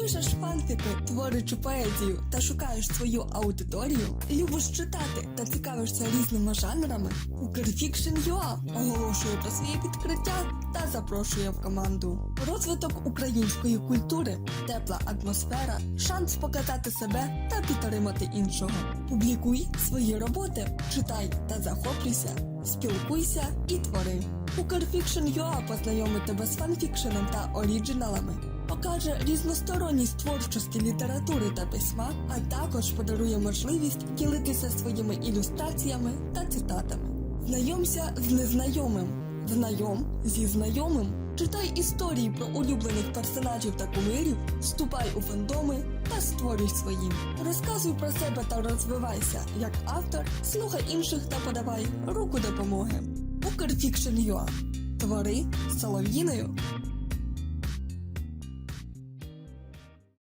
Пишеш фанфіки, творичу поезію та шукаєш свою аудиторію, любиш читати та цікавишся різними жанрами. Укрфікшн.ua оголошує про свої відкриття та запрошує в команду. Розвиток української культури, тепла атмосфера, шанс показати себе та підтримати іншого. Публікуй свої роботи, читай та захоплюйся, спілкуйся і твори. Укрфікшн.ua познайомить тебе з фанфікшеном та оріджиналами покаже різносторонність творчості літератури та письма, а також подарує можливість ділитися своїми ілюстраціями та цитатами. Знайомся з незнайомим, знайом зі знайомим. Читай історії про улюблених персонажів та кумирів, вступай у фандоми та створюй свої. Розказуй про себе та розвивайся як автор, слухай інших та подавай руку допомоги. Укрфікшн.ua Твори солов'їною